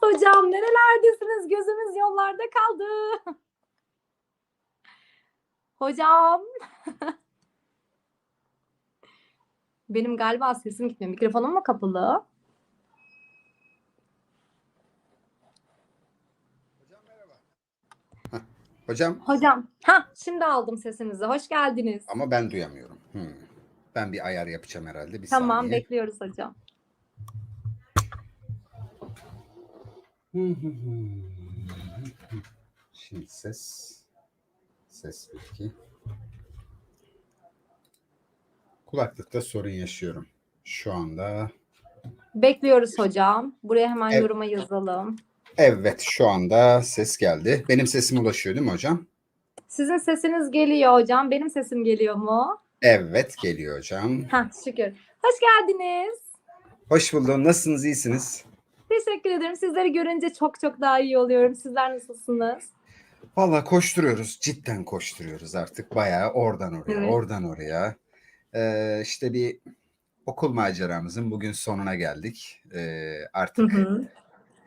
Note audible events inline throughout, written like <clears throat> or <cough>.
Hocam nerelerdesiniz? Gözümüz yollarda kaldı. <laughs> Hocam. <laughs> Benim galiba sesim gitmiyor. Mikrofonum mu kapalı? Hocam Hocam. Ha, şimdi aldım sesinizi. Hoş geldiniz. ama ben duyamıyorum. Hmm. Ben bir ayar yapacağım herhalde. Bir Tamam, saniye. bekliyoruz hocam. Şimdi ses. Ses bitki. Kulaklıkta sorun yaşıyorum. Şu anda Bekliyoruz hocam. Buraya hemen Evet. yoruma yazalım. evet şu anda ses geldi. Benim sesim ulaşıyor değil mi hocam? Sizin sesiniz geliyor hocam. Benim sesim geliyor mu? Evet geliyor hocam. Ha, şükür. Hoş geldiniz. Hoş buldum. Nasılsınız? iyisiniz? Teşekkür ederim. Sizleri görünce çok çok daha iyi oluyorum. Sizler nasılsınız? Vallahi koşturuyoruz. Cidden koşturuyoruz artık. Bayağı oradan oraya, Evet. oradan oraya. Ee, işte bir okul maceramızın bugün sonuna geldik. Ee, Hı artık hı.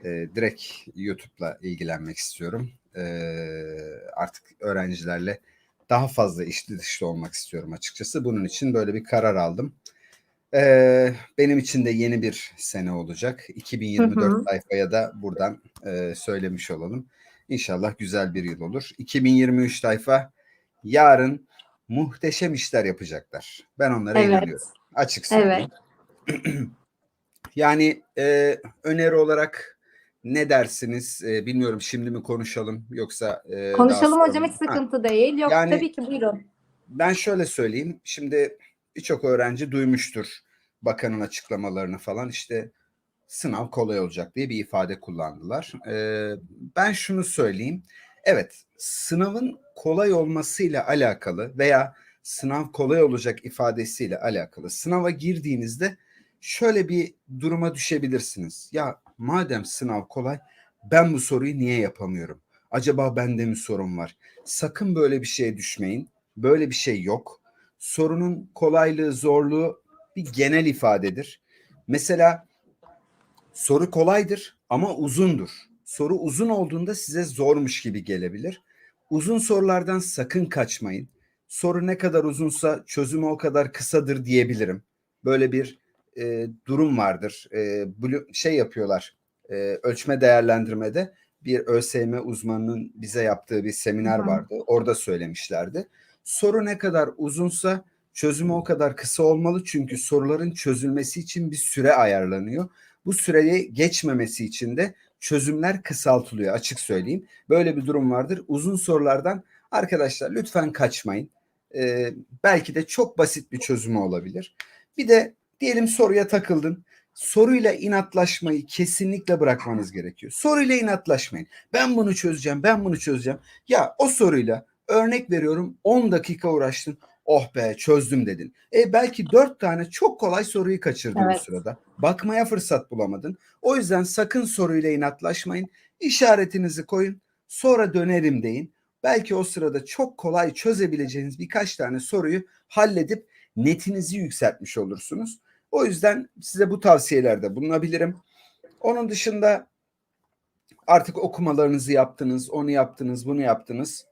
e, direkt YouTube'la ilgilenmek istiyorum. Ee, artık öğrencilerle daha fazla içli dışlı olmak istiyorum açıkçası. Bunun için böyle bir karar aldım. Ee, benim için de yeni bir sene olacak. 2024 Hı hı. sayfaya da buradan e, söylemiş olalım. İnşallah güzel bir yıl olur. 2023 tayfa yarın muhteşem işler yapacaklar. Ben onlara Evet. inanıyorum. Açık söyleyeyim. <clears throat> Yani e, öneri olarak ne dersiniz? E, bilmiyorum şimdi mi konuşalım yoksa e, Konuşalım hocam hiç Ha, sıkıntı değil. Yok Yani- tabii ki buyurun. ben şöyle söyleyeyim. Şimdi birçok öğrenci duymuştur bakanın açıklamalarını falan işte sınav kolay olacak diye bir ifade kullandılar. Ee, ben şunu söyleyeyim. Evet sınavın kolay olmasıyla alakalı veya sınav kolay olacak ifadesiyle alakalı sınava girdiğinizde şöyle bir duruma düşebilirsiniz. Ya madem sınav kolay ben bu soruyu niye yapamıyorum? Acaba bende mi sorun var? Sakın böyle bir şeye düşmeyin. Böyle bir şey yok. Sorunun kolaylığı, zorluğu bir genel ifadedir. Mesela soru kolaydır ama uzundur. Soru uzun olduğunda size zormuş gibi gelebilir. Uzun sorulardan sakın kaçmayın. Soru ne kadar uzunsa çözümü o kadar kısadır diyebilirim. Böyle bir e, durum vardır. E, şey yapıyorlar. e, ölçme değerlendirmede bir ÖSYM uzmanının bize yaptığı bir seminer hı. vardı. Orada söylemişlerdi. Soru ne kadar uzunsa çözümü o kadar kısa olmalı çünkü soruların çözülmesi için bir süre ayarlanıyor. Bu süreyi geçmemesi için de çözümler kısaltılıyor açık söyleyeyim. Böyle bir durum vardır. Uzun sorulardan arkadaşlar lütfen kaçmayın. Ee, belki de çok basit bir çözümü olabilir. Bir de diyelim soruya takıldın. Soruyla inatlaşmayı kesinlikle bırakmanız gerekiyor. Soruyla inatlaşmayın. Ben bunu çözeceğim, ben bunu çözeceğim. Ya o soruyla örnek veriyorum 10 dakika uğraştın. Oh be çözdüm dedin. E belki 4 tane çok kolay soruyu kaçırdın Evet. bu sırada. Bakmaya fırsat bulamadın. O yüzden sakın soruyla inatlaşmayın. İşaretinizi koyun. Sonra dönerim deyin. Belki o sırada çok kolay çözebileceğiniz birkaç tane soruyu halledip netinizi yükseltmiş olursunuz. O yüzden size bu tavsiyelerde bulunabilirim. Onun dışında artık okumalarınızı yaptınız, onu yaptınız, bunu yaptınız.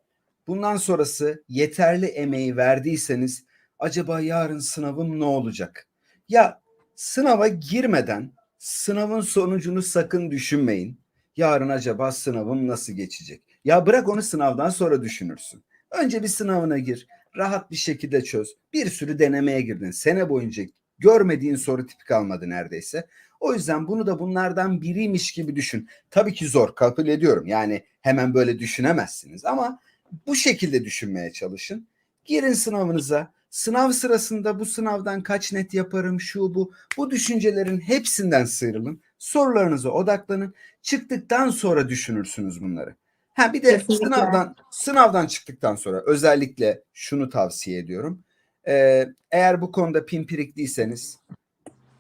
Bundan sonrası yeterli emeği verdiyseniz acaba yarın sınavım ne olacak? Ya sınava girmeden sınavın sonucunu sakın düşünmeyin. Yarın acaba sınavım nasıl geçecek? Ya bırak onu sınavdan sonra düşünürsün. Önce bir sınavına gir. Rahat bir şekilde çöz. Bir sürü denemeye girdin. Sene boyunca görmediğin soru tipi kalmadı neredeyse. O yüzden bunu da bunlardan biriymiş gibi düşün. Tabii ki zor kabul ediyorum. Yani hemen böyle düşünemezsiniz ama bu şekilde düşünmeye çalışın. Girin sınavınıza. Sınav sırasında bu sınavdan kaç net yaparım şu bu. Bu düşüncelerin hepsinden sıyrılın. Sorularınıza odaklanın. Çıktıktan sonra düşünürsünüz bunları. Ha bir de Kesinlikle. sınavdan sınavdan çıktıktan sonra özellikle şunu tavsiye ediyorum. Ee, eğer bu konuda pimpirikliyseniz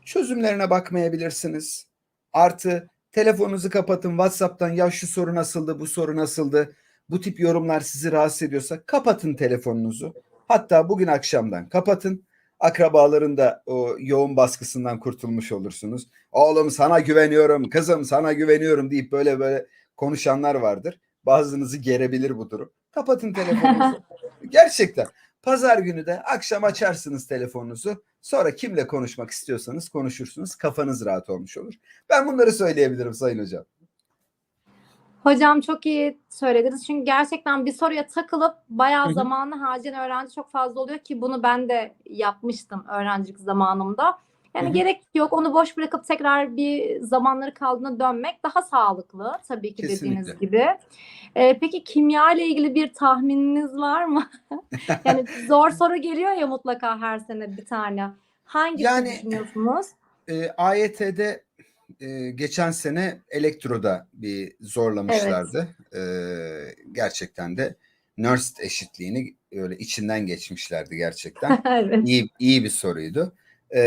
çözümlerine bakmayabilirsiniz. Artı telefonunuzu kapatın WhatsApp'tan ya şu soru nasıldı bu soru nasıldı bu tip yorumlar sizi rahatsız ediyorsa kapatın telefonunuzu. Hatta bugün akşamdan kapatın. Akrabaların da o yoğun baskısından kurtulmuş olursunuz. Oğlum sana güveniyorum, kızım sana güveniyorum deyip böyle böyle konuşanlar vardır. Bazınızı gerebilir bu durum. Kapatın telefonunuzu. <laughs> Gerçekten. Pazar günü de akşam açarsınız telefonunuzu. Sonra kimle konuşmak istiyorsanız konuşursunuz. Kafanız rahat olmuş olur. Ben bunları söyleyebilirim Sayın Hocam. Hocam çok iyi söylediniz. Çünkü gerçekten bir soruya takılıp bayağı hı. zamanı harcayan öğrenci çok fazla oluyor ki bunu ben de yapmıştım öğrencilik zamanımda. Yani Hı hı. gerek yok onu boş bırakıp tekrar bir zamanları kaldığına dönmek daha sağlıklı tabii ki dediğiniz Kesinlikle. gibi. Ee, peki kimya ile ilgili bir tahmininiz var mı? <laughs> Yani zor soru geliyor ya mutlaka her sene bir tane. Hangisini Yani- düşünüyorsunuz? E, AYT'de e, geçen sene elektroda bir zorlamışlardı. E, gerçekten de Nernst eşitliğini öyle içinden geçmişlerdi gerçekten. <laughs> Evet. iyi, iyi bir soruydu. E,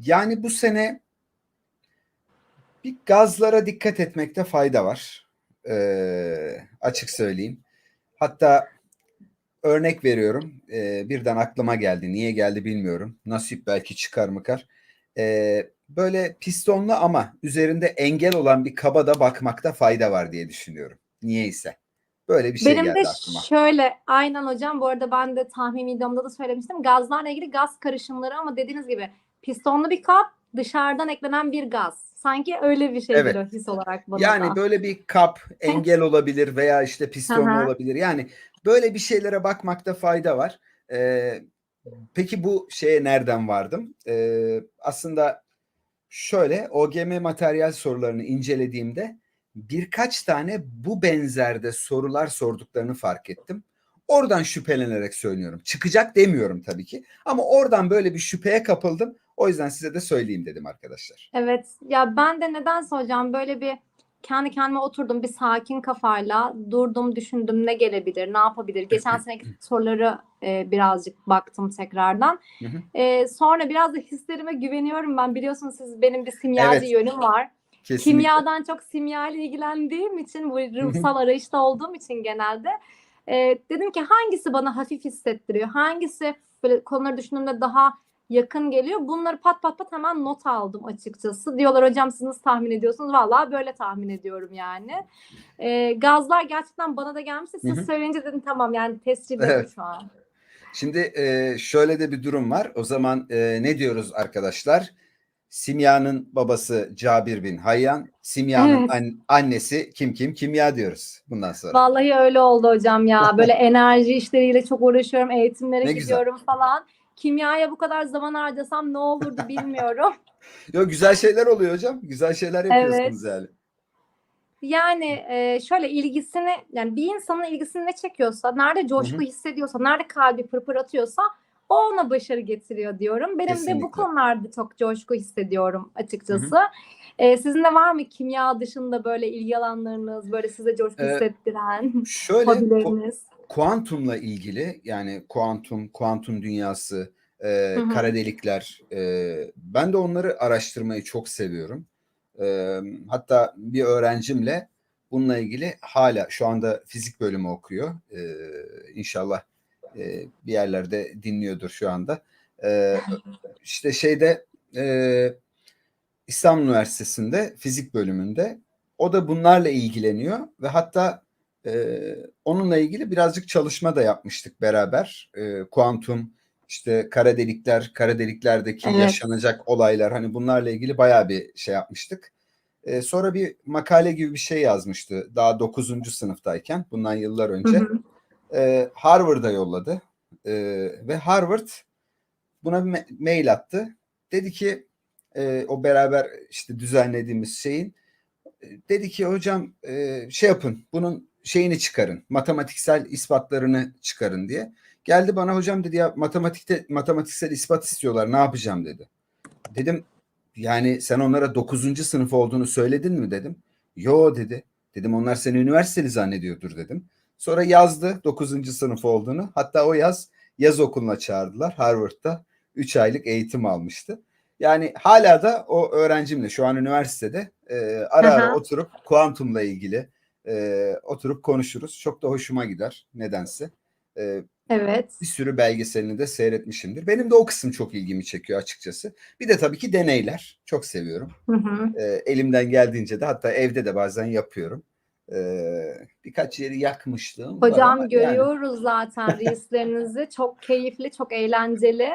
yani bu sene bir gazlara dikkat etmekte fayda var. E, açık söyleyeyim. Hatta örnek veriyorum. E, birden aklıma geldi. Niye geldi bilmiyorum. Nasip belki çıkar mıkar. E, böyle pistonlu ama üzerinde engel olan bir kaba da bakmakta fayda var diye düşünüyorum. Niyeyse. Böyle bir şey Benim geldi de aklıma. şöyle aynen hocam bu arada ben de tahmin videomda da söylemiştim. Gazlarla ilgili gaz karışımları ama dediğiniz gibi pistonlu bir kap dışarıdan eklenen bir gaz. Sanki öyle bir şey Evet. geliyor his olarak bana Yani da. böyle bir kap <laughs> engel olabilir veya işte pistonlu olabilir. Yani böyle bir şeylere bakmakta fayda var. Ee, peki bu şeye nereden vardım? Ee, aslında şöyle OGM materyal sorularını incelediğimde birkaç tane bu benzerde sorular sorduklarını fark ettim. Oradan şüphelenerek söylüyorum. Çıkacak demiyorum tabii ki. Ama oradan böyle bir şüpheye kapıldım. O yüzden size de söyleyeyim dedim arkadaşlar. Evet ya ben de nedense hocam böyle bir kendi kendime oturdum bir sakin kafayla durdum düşündüm ne gelebilir ne yapabilir. Geçen seneki soruları e, birazcık baktım tekrardan. E, sonra biraz da hislerime güveniyorum ben biliyorsunuz siz benim bir simyacı Evet. yönüm var. Kesinlikle. Kimyadan çok simya ile ilgilendiğim için bu ruhsal arayışta olduğum için genelde e, dedim ki hangisi bana hafif hissettiriyor hangisi böyle konuları düşündüğümde daha yakın geliyor bunları pat pat pat hemen not aldım açıkçası diyorlar hocam siz nasıl tahmin ediyorsunuz vallahi böyle tahmin ediyorum yani E, gazlar gerçekten bana da gelmişti siz Hı hı. söyleyince dedim tamam yani tescilledim <laughs> Evet. şu an Şimdi e, şöyle de bir durum var. O zaman e, ne diyoruz arkadaşlar? Simya'nın babası Cabir bin Hayyan, Simya'nın Evet. an- annesi kim kim kimya diyoruz bundan sonra. Vallahi öyle oldu hocam ya. <laughs> Böyle enerji işleriyle çok uğraşıyorum. Eğitimlere Ne güzel. gidiyorum falan. Kimyaya bu kadar zaman harcasam ne olurdu bilmiyorum. <laughs> Yok güzel şeyler oluyor hocam. Güzel şeyler yapıyorsunuz yani. Yani e, şöyle ilgisini yani bir insanın ilgisini ne çekiyorsa, nerede coşku Hı hı. hissediyorsa, nerede kalbi pırpır atıyorsa o ona başarı getiriyor diyorum. Benim de Kesinlikle. bu konularda çok coşku hissediyorum açıkçası. E, sizin de var mı kimya dışında böyle ilgi alanlarınız, böyle size coşku Ee, hissettiren Şöyle hobileriniz? kuantumla ilgili yani kuantum, kuantum dünyası, e, Hı hı. kara delikler e, ben de onları araştırmayı çok seviyorum. E, hatta bir öğrencimle bununla ilgili hala şu anda fizik bölümü okuyor. E, inşallah e, bir yerlerde dinliyordur şu anda. E, işte şeyde e, İstanbul Üniversitesi'nde fizik bölümünde o da bunlarla ilgileniyor ve hatta e, onunla ilgili birazcık çalışma da yapmıştık beraber. E, kuantum, işte kara delikler, kara deliklerdeki Evet. yaşanacak olaylar hani bunlarla ilgili bayağı bir şey yapmıştık. E, sonra bir makale gibi bir şey yazmıştı daha 9. sınıftayken bundan yıllar Hı önce. hı. E, Harvard'a yolladı E, ve Harvard buna bir mail attı. Dedi ki e, o beraber işte düzenlediğimiz şeyin e, dedi ki hocam e, şey yapın bunun şeyini çıkarın matematiksel ispatlarını çıkarın diye. Geldi bana hocam dedi ya matematikte matematiksel ispat istiyorlar ne yapacağım dedi. Dedim yani sen onlara 9. sınıf olduğunu söyledin mi dedim. Yo dedi. Dedim onlar seni üniversiteli zannediyordur dedim. Sonra yazdı 9. sınıf olduğunu. Hatta o yaz yaz okuluna çağırdılar Harvard'da. 3 aylık eğitim almıştı. Yani hala da o öğrencimle şu an üniversitede e, ara ara Aha. oturup kuantumla ilgili e, oturup konuşuruz. Çok da hoşuma gider nedense. E, Evet. bir sürü belgeselini de seyretmişimdir. Benim de o kısım çok ilgimi çekiyor açıkçası. Bir de tabii ki deneyler. Çok seviyorum. Hı hı. E, elimden geldiğince de hatta evde de bazen yapıyorum. Birkaç yeri yakmışlığım var Hocam yani- görüyoruz zaten <laughs> reelslerinizi. Çok keyifli, çok eğlenceli.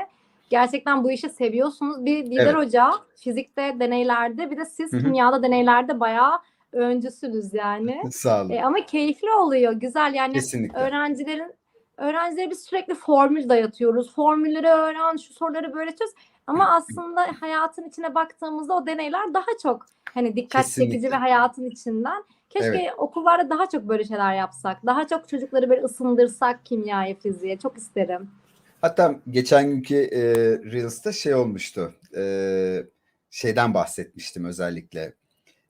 Gerçekten bu işi seviyorsunuz. Bir Dider Evet. Hoca fizikte deneylerde bir de siz kimyada deneylerde bayağı öncüsünüz yani. <laughs> Sağ olun. E, ama keyifli oluyor. Güzel yani Kesinlikle. öğrencilerin öğrencilere biz sürekli formül dayatıyoruz. Formülleri öğren, şu soruları böyle çöz. Ama aslında hayatın içine baktığımızda o deneyler daha çok hani dikkat çekici Kesinlikle. ve hayatın içinden. Keşke Evet. okullarda daha çok böyle şeyler yapsak. Daha çok çocukları böyle ısındırsak kimyaya, fiziğe. Çok isterim. Hatta geçen günkü e, Reels'ta şey olmuştu. E, şeyden bahsetmiştim özellikle.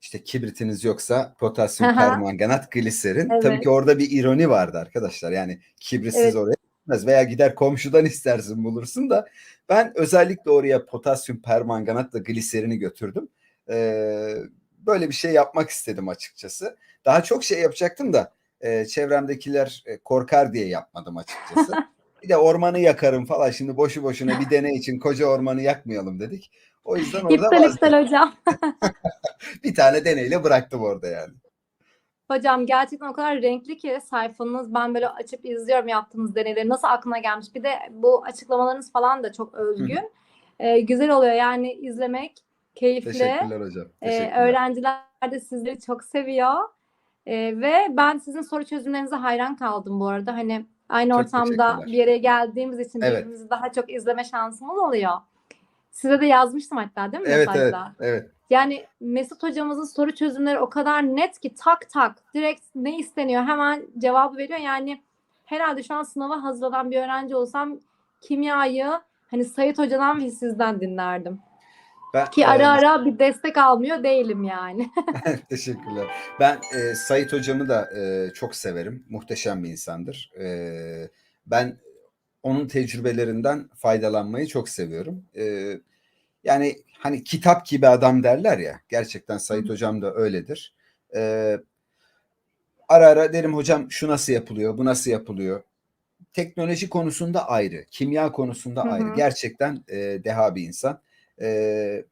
İşte kibritiniz yoksa potasyum permanganat gliserin. Evet. Tabii ki orada bir ironi vardı arkadaşlar. Yani kibritsiz Evet. oraya gitmez veya gider komşudan <laughs> istersin bulursun da ben özellikle oraya potasyum permanganatla gliserini götürdüm. E, böyle bir şey yapmak istedim açıkçası. Daha çok şey yapacaktım da e, çevremdekiler e, korkar diye yapmadım açıkçası. <laughs> Bir de ormanı yakarım falan. Şimdi boşu boşuna bir deney için koca ormanı yakmayalım dedik. O yüzden orada İptal vazgeçtim. iptal hocam. <laughs> bir tane deneyle bıraktım orada yani. Hocam gerçekten o kadar renkli ki sayfanız. Ben böyle açıp izliyorum yaptığınız deneyleri. Nasıl aklına gelmiş. Bir de bu açıklamalarınız falan da çok özgün. Ee, güzel oluyor yani izlemek keyifli. Teşekkürler hocam. Ee, Teşekkürler. öğrenciler de sizleri çok seviyor. Ee, ve ben sizin soru çözümlerinize hayran kaldım bu arada. Hani aynı Çok ortamda bir yere geldiğimiz için Evet. birbirimizi daha çok izleme şansımız oluyor. Size de yazmıştım hatta değil mi Evet evet evet. Yani Mesut hocamızın soru çözümleri o kadar net ki tak tak direkt ne isteniyor hemen cevabı veriyor. Yani herhalde şu an sınava hazırlanan bir öğrenci olsam kimyayı hani Sayit hocadan ve sizden dinlerdim. Ben, Ki e, ara ara bir destek almıyor değilim yani. <laughs> <laughs> Teşekkürler. Ben e, Sait hocamı da e, çok severim. Muhteşem bir insandır. E, ben onun tecrübelerinden faydalanmayı çok seviyorum. E, yani hani kitap gibi adam derler ya. Gerçekten Sait hocam da öyledir. E, ara ara derim hocam şu nasıl yapılıyor, bu nasıl yapılıyor. Teknoloji konusunda ayrı, kimya konusunda Hı hı. ayrı. Gerçekten e, deha bir insan. E,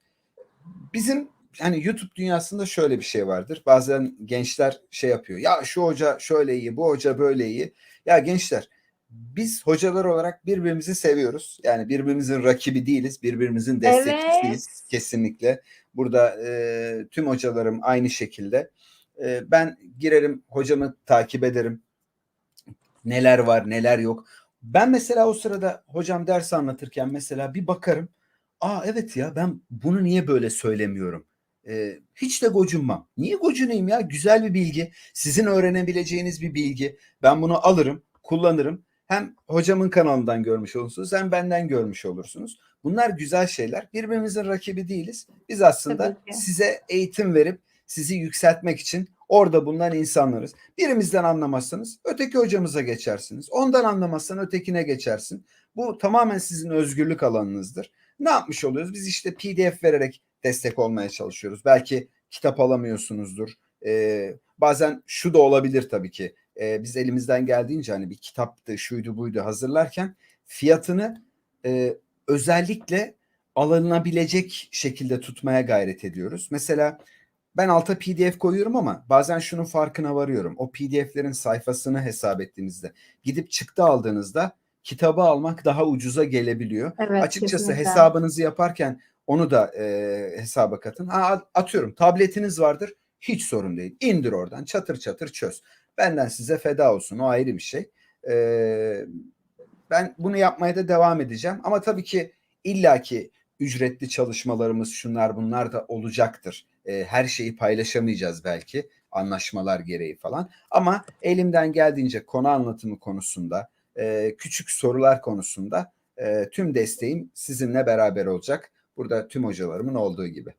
bizim hani YouTube dünyasında şöyle bir şey vardır. Bazen gençler şey yapıyor. Ya şu hoca şöyle iyi, bu hoca böyle iyi. Ya gençler biz hocalar olarak birbirimizi seviyoruz. Yani birbirimizin rakibi değiliz, birbirimizin destekçisiyiz Evet. kesinlikle. Burada e, tüm hocalarım aynı şekilde. E, ben girerim, hocamı takip ederim. Neler var, neler yok. Ben mesela o sırada hocam ders anlatırken mesela bir bakarım. Aa evet ya ben bunu niye böyle söylemiyorum? Ee, hiç de gocunmam. Niye gocunayım ya? Güzel bir bilgi. Sizin öğrenebileceğiniz bir bilgi. Ben bunu alırım, kullanırım. Hem hocamın kanalından görmüş olursunuz hem benden görmüş olursunuz. Bunlar güzel şeyler. Birbirimizin rakibi değiliz. Biz aslında size eğitim verip sizi yükseltmek için orada bulunan insanlarız. Birimizden anlamazsanız öteki hocamıza geçersiniz. Ondan anlamazsan ötekine geçersin. Bu tamamen sizin özgürlük alanınızdır. Ne yapmış oluyoruz? Biz işte PDF vererek destek olmaya çalışıyoruz. Belki kitap alamıyorsunuzdur. Ee, bazen şu da olabilir tabii ki. Ee, biz elimizden geldiğince hani bir kitaptı, şuydu buydu hazırlarken fiyatını e, özellikle alınabilecek şekilde tutmaya gayret ediyoruz. Mesela ben alta PDF koyuyorum ama bazen şunun farkına varıyorum. O PDF'lerin sayfasını hesap ettiğinizde gidip çıktı aldığınızda kitabı almak daha ucuza gelebiliyor. Evet, Açıkçası kesinlikle. hesabınızı yaparken onu da e, hesaba katın. Ha, atıyorum tabletiniz vardır hiç sorun değil. İndir oradan çatır çatır çöz. Benden size feda olsun o ayrı bir şey. E, ben bunu yapmaya da devam edeceğim. Ama tabii ki illaki ücretli çalışmalarımız şunlar bunlar da olacaktır. E, her şeyi paylaşamayacağız belki anlaşmalar gereği falan. Ama elimden geldiğince konu anlatımı konusunda, e, küçük sorular konusunda e, tüm desteğim sizinle beraber olacak. Burada tüm hocalarımın olduğu gibi.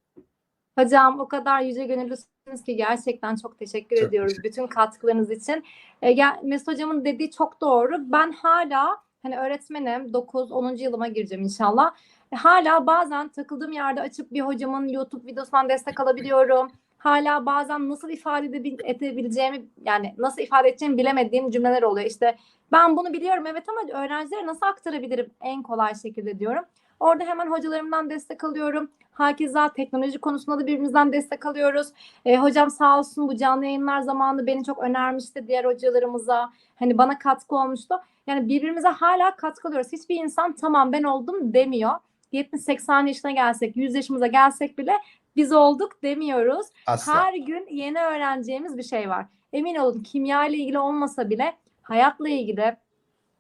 Hocam o kadar yüce gönüllüsünüz ki gerçekten çok teşekkür Çok ediyoruz teşekkür bütün katkılarınız için. E, Mesut hocamın dediği çok doğru. Ben hala hani öğretmenim 9 10. yılıma gireceğim inşallah. E, hala bazen takıldığım yerde açıp bir hocamın YouTube videosundan destek alabiliyorum. Hala bazen nasıl ifade edebil- edebileceğimi yani nasıl ifade edeceğimi bilemediğim cümleler oluyor. İşte ben bunu biliyorum evet ama öğrencilere nasıl aktarabilirim en kolay şekilde diyorum. Orada hemen hocalarımdan destek alıyorum. Hakeza teknoloji konusunda da birbirimizden destek alıyoruz. E, hocam sağ olsun bu canlı yayınlar zamanı beni çok önermişti diğer hocalarımıza. Hani bana katkı olmuştu. Yani birbirimize hala katkı alıyoruz. Hiçbir insan tamam ben oldum demiyor. 70-80 yaşına gelsek, 100 yaşımıza gelsek bile biz olduk demiyoruz. Asla. Her gün yeni öğreneceğimiz bir şey var. Emin olun kimya ile ilgili olmasa bile hayatla ilgili,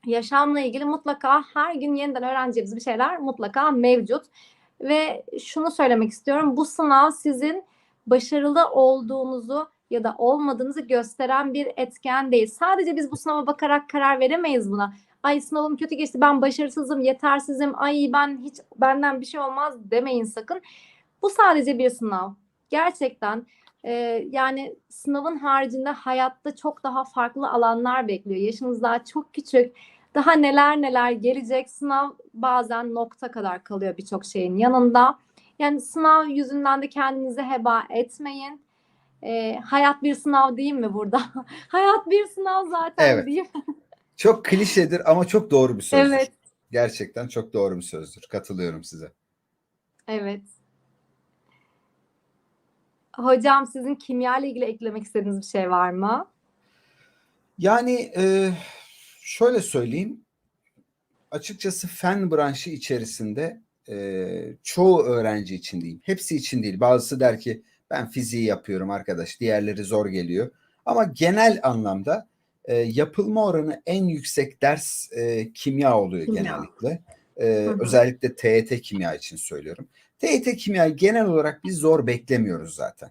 yaşamla ilgili mutlaka her gün yeniden öğreneceğimiz bir şeyler mutlaka mevcut. Ve şunu söylemek istiyorum. Bu sınav sizin başarılı olduğunuzu ya da olmadığınızı gösteren bir etken değil. Sadece biz bu sınava bakarak karar veremeyiz buna. Ay sınavım kötü geçti, ben başarısızım, yetersizim, ay ben hiç benden bir şey olmaz demeyin sakın. Bu sadece bir sınav. Gerçekten e, yani sınavın haricinde hayatta çok daha farklı alanlar bekliyor. Yaşınız daha çok küçük. Daha neler neler gelecek. Sınav bazen nokta kadar kalıyor birçok şeyin yanında. Yani sınav yüzünden de kendinizi heba etmeyin. E, hayat bir sınav değil mi burada? <laughs> hayat bir sınav zaten Evet. değil mi? Çok klişedir ama çok doğru bir sözdür. Evet. Gerçekten çok doğru bir sözdür. Katılıyorum size. Evet. Hocam sizin kimya ile ilgili eklemek istediğiniz bir şey var mı? Yani e, şöyle söyleyeyim. Açıkçası fen branşı içerisinde e, çoğu öğrenci için diyeyim. Hepsi için değil. Bazısı der ki ben fiziği yapıyorum arkadaş. Diğerleri zor geliyor. Ama genel anlamda e, yapılma oranı en yüksek ders e, kimya oluyor Kimya. genellikle. E, hı. özellikle TET kimya için söylüyorum. TET kimya genel olarak biz zor beklemiyoruz zaten.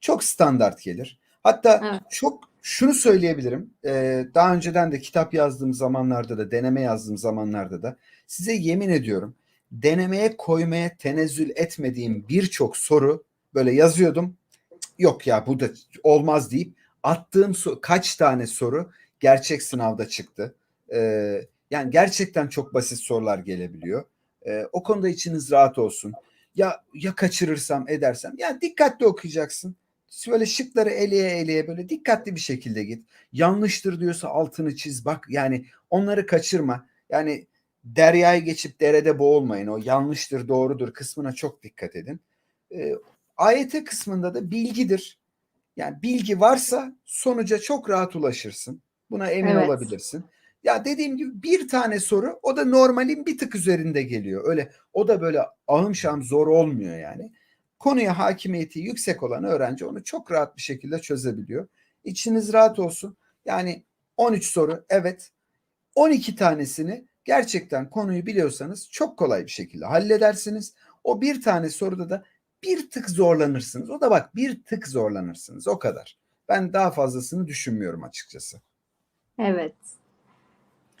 Çok standart gelir. Hatta Evet. çok şunu söyleyebilirim. Ee, daha önceden de kitap yazdığım zamanlarda da deneme yazdığım zamanlarda da size yemin ediyorum denemeye koymaya tenezzül etmediğim birçok soru böyle yazıyordum. "Cık, Yok ya bu da olmaz deyip attığım so- kaç tane soru gerçek sınavda çıktı. Ee, yani gerçekten çok basit sorular gelebiliyor. Ee, o konuda içiniz rahat olsun. Ya ya kaçırırsam edersem ya dikkatli okuyacaksın. Böyle şıkları eleye eleye böyle dikkatli bir şekilde git. Yanlıştır diyorsa altını çiz bak yani onları kaçırma. Yani deryayı geçip derede boğulmayın. O yanlıştır doğrudur kısmına çok dikkat edin. Ee, AYT kısmında da bilgidir. Yani bilgi varsa sonuca çok rahat ulaşırsın. Buna emin Evet. olabilirsin. Ya dediğim gibi bir tane soru o da normalin bir tık üzerinde geliyor. Öyle o da böyle ahım şahım zor olmuyor yani. Konuya hakimiyeti yüksek olan öğrenci onu çok rahat bir şekilde çözebiliyor. İçiniz rahat olsun. Yani 13 soru evet 12 tanesini gerçekten konuyu biliyorsanız çok kolay bir şekilde halledersiniz. O bir tane soruda da bir tık zorlanırsınız. O da bak bir tık zorlanırsınız o kadar. Ben daha fazlasını düşünmüyorum açıkçası. Evet.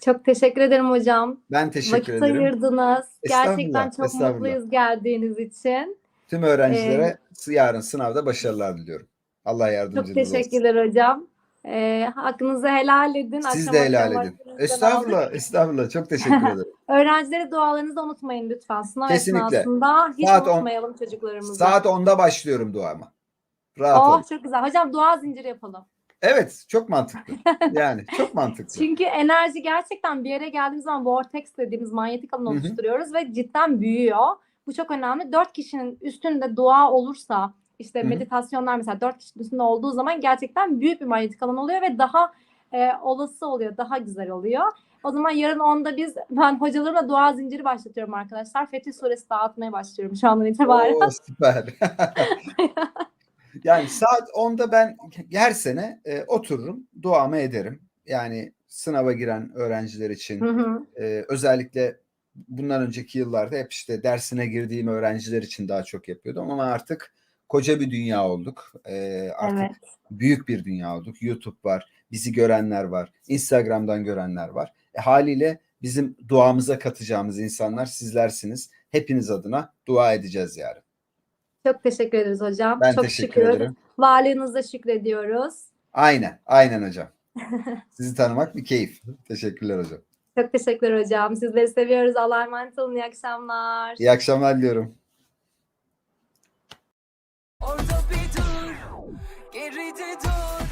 Çok teşekkür ederim hocam. Ben teşekkür Vakit ederim. ayırdınız. Gerçekten çok estağfurullah. mutluyuz geldiğiniz için. Tüm öğrencilere yarın sınavda başarılar diliyorum. Allah yardımcınız Çok olsun. teşekkürler hocam. Ee, hakkınızı helal edin. Siz Akşam de helal akşam edin. Estağfurullah, aldık. estağfurullah. Çok teşekkür ederim. <laughs> Öğrencilere dualarınızı unutmayın lütfen. Sınav Kesinlikle. esnasında hiç Saat on- unutmayalım çocuklarımızı. Saat 10'da başlıyorum duama. Rahat Oh olun. çok güzel. Hocam dua zinciri yapalım. Evet, çok mantıklı. Yani <laughs> çok mantıklı. Çünkü enerji gerçekten bir yere geldiğimiz zaman vortex dediğimiz manyetik alan oluşturuyoruz ve cidden büyüyor. Bu çok önemli. Dört kişinin üstünde dua olursa işte Hı hı. meditasyonlar mesela dört kişinin üstünde olduğu zaman gerçekten büyük bir manyetik alan oluyor ve daha e, olası oluyor, daha güzel oluyor. O zaman yarın onda biz <laughs> ben hocalarımla dua zinciri başlatıyorum arkadaşlar. Fetih suresi dağıtmaya başlıyorum şu andan itibaren. Oo, süper. <laughs> yani saat 10'da ben her sene e, otururum, duamı ederim. Yani sınava giren öğrenciler için Hı hı. e, özellikle bundan önceki yıllarda hep işte dersine girdiğim öğrenciler için daha çok yapıyordum ama artık koca bir dünya olduk. E, artık Evet. büyük bir dünya olduk. YouTube var, bizi görenler var, Instagram'dan görenler var. E, haliyle bizim duamıza katacağımız insanlar sizlersiniz. Hepiniz adına dua edeceğiz yarın. Çok teşekkür ederiz hocam. Ben çok teşekkür şükür. ederim. Varlığınıza şükrediyoruz. Aynen, aynen hocam. <laughs> Sizi tanımak bir keyif. Teşekkürler hocam. Çok teşekkürler hocam. Sizleri seviyoruz. Allah'a emanet olun. İyi akşamlar. İyi akşamlar diliyorum. Orada bir dur Geride dur